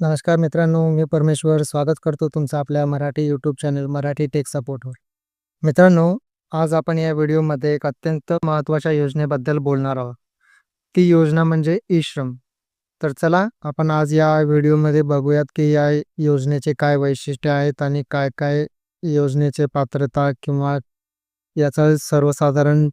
नमस्कार मित्रांनो मी परमेश्वर स्वागत करतो तुमचं आपल्या Marathi YouTube channel Marathi tech सपोर्टवर मित्रांनो आज आपण या व्हिडिओमध्ये एक अत्यंत महत्त्वाच्या योजनेबद्दल बोलणार आहोत. ती योजना म्हणजे ई श्रम तर चला आपण आज या व्हिडिओमध्ये बघूयात की या योजनेचे काय वैशिष्ट्य आहेत आणि काय काय योजनेचे पात्रता किंवा याचा सर्वसाधारण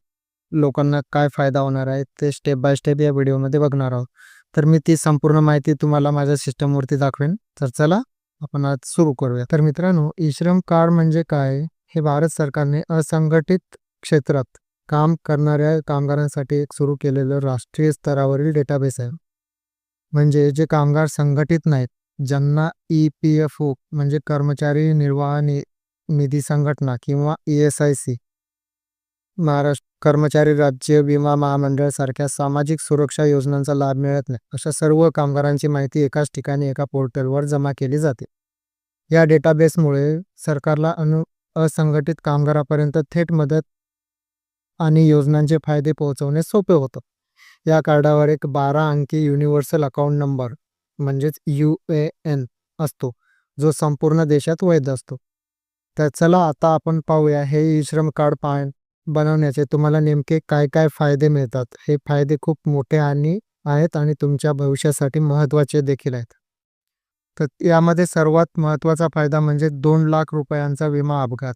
लोकांना काय फायदा होणार आहे ते स्टेप बाय स्टेप या व्हिडिओमध्ये बघणार आहोत. तर मी ती संपूर्ण माहिती तुम्हाला माझ्या सिस्टमवरती दाखवेन. तर चला आपण आज सुरू करूया. तर मित्रांनो ई श्रम कार्ड म्हणजे काय? हे भारत सरकारने असंघटित क्षेत्रात काम करणाऱ्या कामगारांसाठी एक सुरू केलेलं राष्ट्रीय स्तरावरील डेटाबेस आहे. म्हणजे जे कामगार संघटित नाहीत ज्यांना ई पी एफ ओ म्हणजे कर्मचारी निर्वाह नि निधी संघटना किंवा E S I C Maharashtra कर्मचारी राज्य विमा महामंडळ सारख्या सामाजिक सुरक्षा योजनांचा लाभ मिळत नाही. अशा सर्व कामगारांची माहिती एकाच ठिकाणी एका पोर्टलवर जमा केली जाते. या डेटाबेसमुळे सरकारला अनु असंघटित कामगारापर्यंत थेट मदत आणि योजनांचे फायदे पोहोचवणे सोपे होतं. या कार्डावर एक बारा अंकी युनिव्हर्सल अकाउंट नंबर म्हणजेच यू ए एन असतो जो संपूर्ण देशात वैध असतो. तर चला आता आपण पाहूया हे ई श्रम कार्ड पा बनवण्याचे तुम्हाला नेमके काय काय फायदे मिळतात? हे फायदे खूप मोठे आणि आहेत आणि तुमच्या भविष्यासाठी महत्त्वाचे देखील आहेत. तर यामध्ये सर्वात महत्त्वाचा फायदा म्हणजे दोन लाख रुपयांचा विमा अपघात.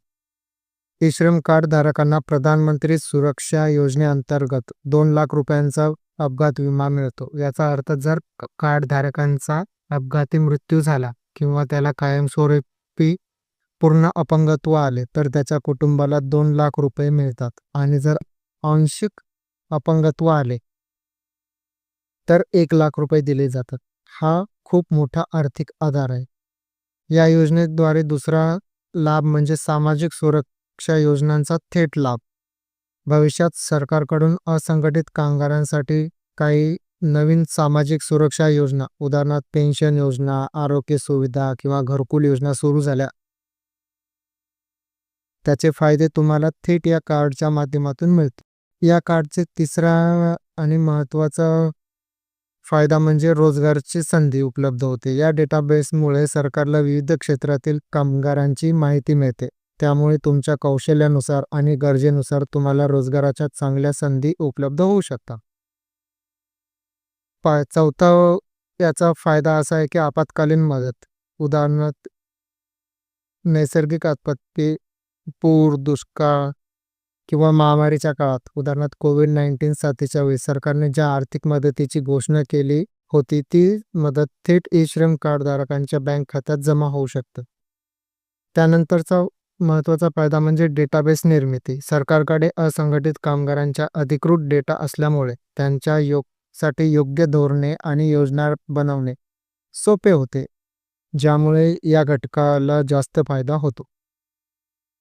ई श्रम कार्ड धारकांना प्रधानमंत्री सुरक्षा योजनेअंतर्गत दोन लाख रुपयांचा अपघात विमा मिळतो. याचा अर्थ जर कार्डधारकांचा अपघाती मृत्यू झाला किंवा त्याला कायमस्वरूपी पूर्ण अपंगत्व आले तर त्याच्या कुटुंबाला दोन लाख रुपये मिळतात. आणि जर आंशिक अपंगत्व आले तर एक लाख रुपये दिले जातात. हा खूप मोठा आर्थिक आधार आहे. या योजनेद्वारे दुसरा लाभ म्हणजे सामाजिक सुरक्षा योजनांचा थेट लाभ. भविष्यात सरकारकडून असंघटित कामगारांसाठी काही नवीन सामाजिक सुरक्षा योजना उदाहरणार्थ पेन्शन योजना आरोग्य सुविधा किंवा घरकुल योजना सुरू झाल्या. त्याचे फायदे तुम्हाला थेट या कार्डच्या माध्यमातून मिळतील. या कार्डचे तिसरा आणि महत्त्वाचा फायदा म्हणजे रोजगारची संधी उपलब्ध होते. या डेटाबेसमुळे सरकारला विविध क्षेत्रातील कामगारांची माहिती मिळते. त्यामुळे तुमच्या कौशल्यानुसार आणि गरजेनुसार तुम्हाला रोजगाराच्या चांगल्या संधी उपलब्ध होऊ शकतात. पा चौथा याचा फायदा असा आहे की आपत्कालीन मदत. उदाहरणार्थ नैसर्गिक आपत्ती पूर दुष्काळ किंवा महामारीच्या काळात उदाहरणार्थ कोविड नाईन्टीन साथीच्या वेळी सरकारने ज्या आर्थिक मदतीची घोषणा केली होती ती मदत थेट ई श्रम कार्डधारकांच्या बँक खात्यात जमा होऊ शकतं. त्यानंतरचा महत्त्वाचा फायदा म्हणजे डेटाबेस निर्मिती. सरकारकडे असंघटित कामगारांच्या अधिकृत डेटा असल्यामुळे त्यांच्या योगसाठी योग्य धोरणे आणि योजना बनवणे सोपे होते ज्यामुळे या घटकाला जास्त फायदा होतो.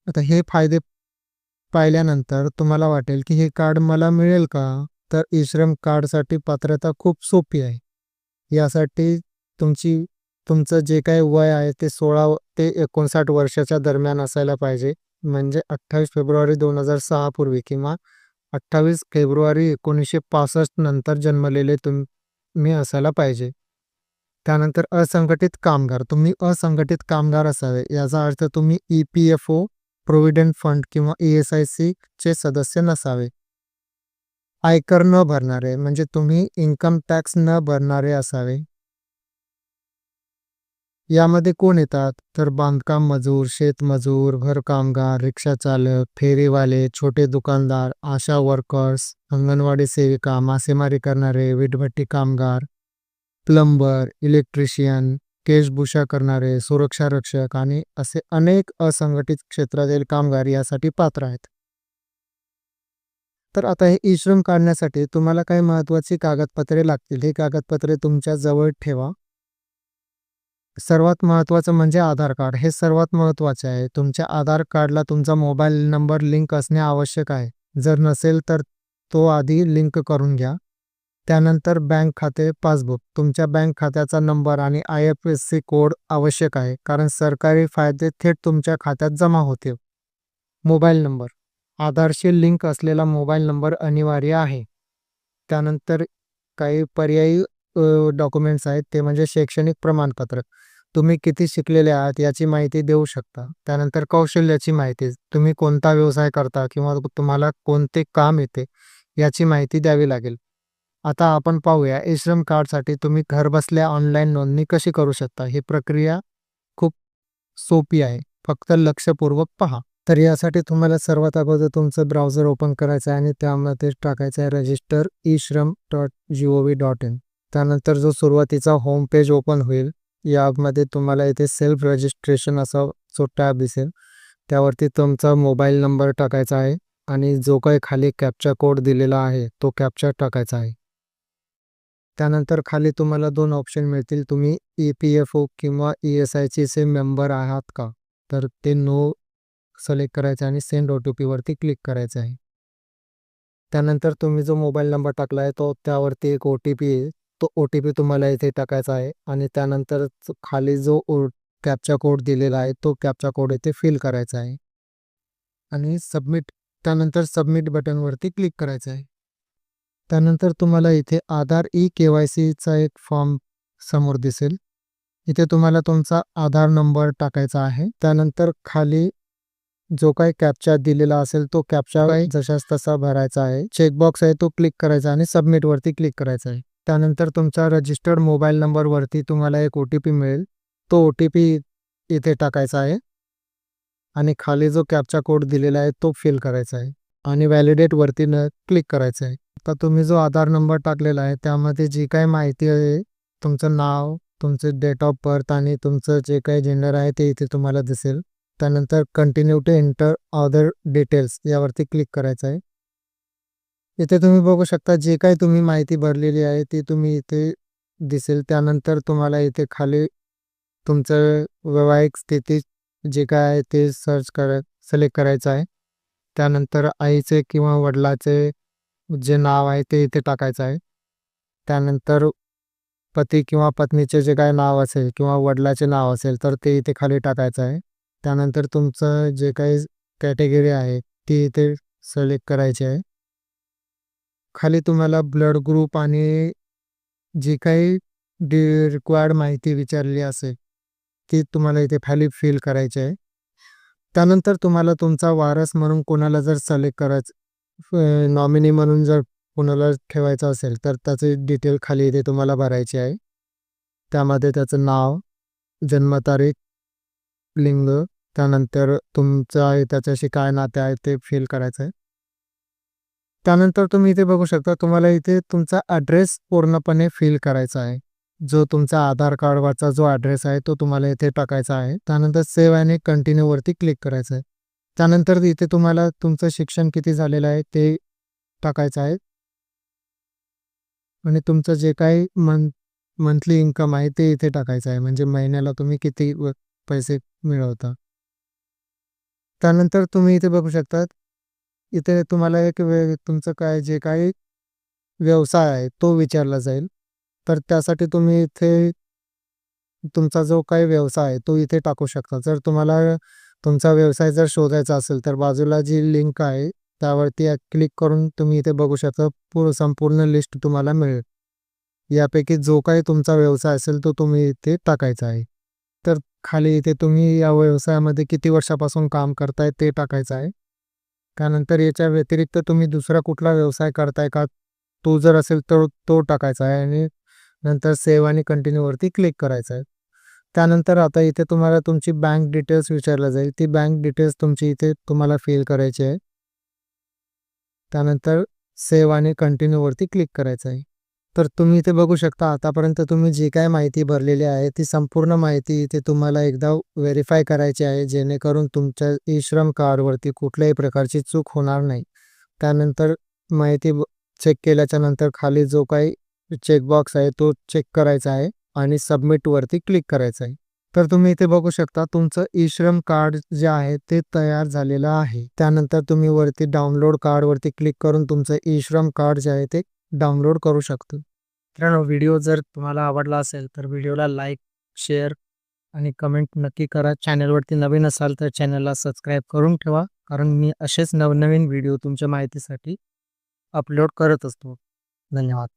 आता हे फायदे पाहिल्यानंतर तुम्हाला वाटेल की हे कार्ड मला मिळेल का? तर ई श्रम कार्डसाठी पात्रता खूप सोपी आहे. यासाठी तुमची तुमचं जे काही वय आहे ते सोळा ते एकोणसाठ वर्षाच्या दरम्यान असायला पाहिजे. म्हणजे अठ्ठावीस फेब्रुवारी दोन हजार सहापूर्वी किंवा अठ्ठावीस फेब्रुवारी एकोणीसशे पासष्ट नंतर जन्मलेले तुम्ही असायला पाहिजे. त्यानंतर असंघटित कामगार तुम्ही असंघटित कामगार असावे याचा अर्थ तुम्ही E P F O provident fund किंवा ई एस आय सी चे सदस्य नसावे. आयकर न भरणारे म्हणजे तुम्ही इन्कम टॅक्स न भरणारे असावे. यामध्ये कोण येतात? तर बांधकाम मजूर शेतमजूर घर कामगार रिक्षा चालक फेरीवाले छोटे दुकानदार आशा वर्कर्स अंगणवाडी सेविका मासेमारी करणारे विटभट्टी कामगार प्लंबर इलेक्ट्रिशियन केशभूषा करणारे सुरक्षा रक्षक आणि असे अनेक असंघटित क्षेत्रातील कामगार यासाठी पात्र आहेत. तर आता हे ई श्रम काढण्यासाठी तुम्हाला काही महत्वाची कागदपत्रे लागतील. ही कागदपत्रे तुमच्या जवळ ठेवा. सर्वात महत्त्वाचं म्हणजे आधार कार्ड. हे सर्वात महत्त्वाचे आहे. तुमच्या आधार कार्डला तुमचा मोबाईल नंबर लिंक असणे आवश्यक आहे. जर नसेल तर तो आधी लिंक करून घ्या. त्यानंतर बँक खाते पासबुक. तुमच्या बँक खात्याचा नंबर आणि I F S C code आवश्यक आहे कारण सरकारी फायदे थेट तुमच्या खात्यात जमा होते मोबाईल नंबर. आधारशी लिंक असलेला मोबाईल नंबर अनिवार्य आहे. त्यानंतर काही पर्यायी डॉक्युमेंट्स आहेत ते म्हणजे शैक्षणिक प्रमाणपत्र. तुम्ही किती शिकलेले आहात याची माहिती देऊ शकता. त्यानंतर कौशल्याची माहिती. तुम्ही कोणता व्यवसाय करता किंवा तुम्हाला कोणते काम येते याची माहिती द्यावी लागेल. आता आपण पाहूया ई श्रम कार्डसाठी तुम्ही घरबसल्या ऑनलाईन नोंदणी कशी करू शकता? ही प्रक्रिया खूप सोपी आहे. फक्त लक्षपूर्वक पहा. तर यासाठी तुम्हाला सर्वात अगोदर तुमचं ब्राउझर ओपन करायचं आहे आणि त्यामध्ये टाकायचं आहे register e Shram dot G O V dot in त्यानंतर जो सुरुवातीचा होम पेज ओपन होईल यामध्ये तुम्हाला इथे सेल्फ रजिस्ट्रेशन असा जो टॅब दिसेल त्यावरती तुमचा मोबाईल नंबर टाकायचा आहे आणि जो काही खाली कॅप्चा कोड दिलेला आहे तो कॅप्चा टाकायचा आहे. त्यानंतर खाली तुम्हाला दोन ऑप्शन मिळतील. तुम्ही ई पी एफ ओ किंवा ई एस आय चे मेंबर आहात का? तर ते नो सिलेक्ट करायचं आणि सेंड ओ टी पीवरती क्लिक करायचं आहे. त्यानंतर तुम्ही जो मोबाईल नंबर टाकला आहे तो त्यावरती एक ओ टी पी आहे. तो ओ टी पी तुम्हाला इथे टाकायचा आहे आणि त्यानंतर खाली जो ओ कॅपचा कोड दिलेला आहे तो कॅपचा कोड इथे फिल करायचा आहे. आणि सबमिट त्यानंतर सबमिट बटनवरती क्लिक करायचं आहे. त्यानंतर तुम्हाला इथे आधार ई के वाय सीचा एक फॉर्म समोर दिसेल. इथे तुम्हाला तुमचा आधार नंबर टाकायचा आहे. त्यानंतर खाली जो काही कॅप्चा दिलेला असेल तो कॅप्चा जशाच तसा भरायचा आहे. चेकबॉक्स आहे तो क्लिक करायचा आणि सबमिट वरती क्लिक करायचा आहे. त्यानंतर तुमचा रजिस्टर्ड मोबाईल नंबर वरती तुम्हाला एक ओ टी पी मिळेल. तो ओ टी पी इथे टाकायचा आहे. आणि खाली जो कॅप्चा कोड दिलेला आहे तो फिल करायचा आहे. आणि व्हॅलिडेट वरती न क्लिक करायचं आहे. आता तुम्ही जो आधार नंबर टाकलेला आहे त्यामध्ये जी काही माहिती आहे तुमचं नाव तुमचं डेट ऑफ बर्थ आणि तुमचं जे काही जेंडर आहे ते इथे तुम्हाला दिसेल. त्यानंतर continue to enter other details यावरती क्लिक करायचं आहे. इथे तुम्ही बघू शकता जे काही तुम्ही माहिती भरलेली आहे ती तुम्ही इथे दिसेल. त्यानंतर तुम्हाला इथे खाली तुमचं वैवाहिक स्थिती जे काय आहे ते सर्च कर सिलेक्ट करायचं आहे. त्यानंतर आईचे किंवा वडिलाचे जे नाव आहे ते इथे टाकायचं आहे. त्यानंतर पती किंवा पत्नीचे जे काय नाव असेल किंवा वडिलाचे नाव असेल तर ते इथे खाली टाकायचं आहे. त्यानंतर तुमचं जे काही कॅटेगरी आहे ती इथे सिलेक्ट करायची आहे. खाली तुम्हाला ब्लड ग्रुप आणि जी काही डी रिक्वायर्ड माहिती विचारली असेल ती तुम्हाला इथे खाली फिल करायची आहे. त्यानंतर तुम्हाला तुमचा वारस म्हणून कोणाला जर सिलेक्ट करायचं नॉमिनी म्हणून जर कोणाला ठेवायचं असेल तर त्याचे डिटेल खाली इथे तुम्हाला भरायचे आहे. त्यामध्ये त्याचं नाव जन्मतारीख लिंग त्यानंतर तुमचा त्याच्याशी काय नाते आहे ते फिल करायचं आहे. त्यानंतर तुम्ही इथे बघू शकता तुम्हाला इथे तुमचा ॲड्रेस पूर्णपणे फिल करायचा आहे. जो तुमचा आधार कार्डवरचा जो ॲड्रेस आहे तो तुम्हाला इथे टाकायचा आहे. त्यानंतर सेव्ह आणि कंटिन्यू वरती क्लिक करायचं आहे. त्यानंतर इथे तुम्हाला तुमचं शिक्षण किती झालेलं आहे ते टाकायचं आहे. आणि तुमचं जे काही मंथ मंथली इन्कम आहे ते इथे टाकायचं आहे. म्हणजे महिन्याला तुम्ही किती पैसे मिळवता. त्यानंतर तुम्ही इथे बघू शकता इथे तुम्हाला एक वे तुमचं काय जे काही व्यवसाय आहे तो विचारला जाईल. तर त्यासाठी तुम्ही इथे तुमचा जो काही व्यवसाय आहे तो इथे टाकू शकता. जर तुम्हाला तुमचा व्यवसाय जर शोधायचा असेल तर बाजूला जी लिंक आहे त्यावरती क्लिक करून तुम्ही इथे बघू शकता पूर्ण संपूर्ण लिस्ट तुम्हाला मिळेल. यापैकी जो काही तुमचा व्यवसाय असेल तो तुम्ही इथे टाकायचा आहे. तर खाली इथे तुम्ही या व्यवसायामध्ये किती वर्षापासून काम करताय ते टाकायचं आहे. त्यानंतर याच्या व्यतिरिक्त तुम्ही दुसरा कुठला व्यवसाय करताय का तो जर असेल तर तो टाकायचा आहे आणि नंतर सेव्ह आणि कंटिन्यूवरती क्लिक करायचं आहे. त्यानंतर आता इथे तुम्हाला तुमची बँक डिटेल्स विचारलं जाईल. ती बँक डिटेल्स तुमची इथे तुम्हाला फिल करायची आहे. त्यानंतर सेव्ह आणि कंटिन्यूवरती क्लिक करायचं आहे. तर तुम्ही इथे बघू शकता आतापर्यंत तुम्ही जी काय माहिती भरलेली आहे ती संपूर्ण माहिती इथे तुम्हाला एकदा व्हेरीफाय करायची आहे जेणेकरून तुमच्या ई श्रम कार्डवरती कुठल्याही प्रकारची चूक होणार नाही. त्यानंतर माहिती चेक केल्याच्यानंतर खाली जो काही चेकबॉक्स आहे तो चेक करायचा आहे आणि सबमिटवरती क्लिक करायचं आहे. तर तुम्ही इथे बघू शकता तुमचं ई श्रम कार्ड जे आहे ते तयार झालेलं आहे. त्यानंतर तुम्ही वरती डाउनलोड कार्डवरती क्लिक करून तुमचं ई श्रम कार्ड जे आहे ते डाउनलोड करू शकतो. मित्रांनो व्हिडिओ जर तुम्हाला आवडला असेल तर व्हिडिओला लाईक शेअर आणि कमेंट नक्की करा. चॅनलवरती नवीन असाल तर चॅनलला सबस्क्राईब करून ठेवा. कारण मी असेच नवनवीन व्हिडिओ तुमच्या माहितीसाठी अपलोड करत असतो. धन्यवाद.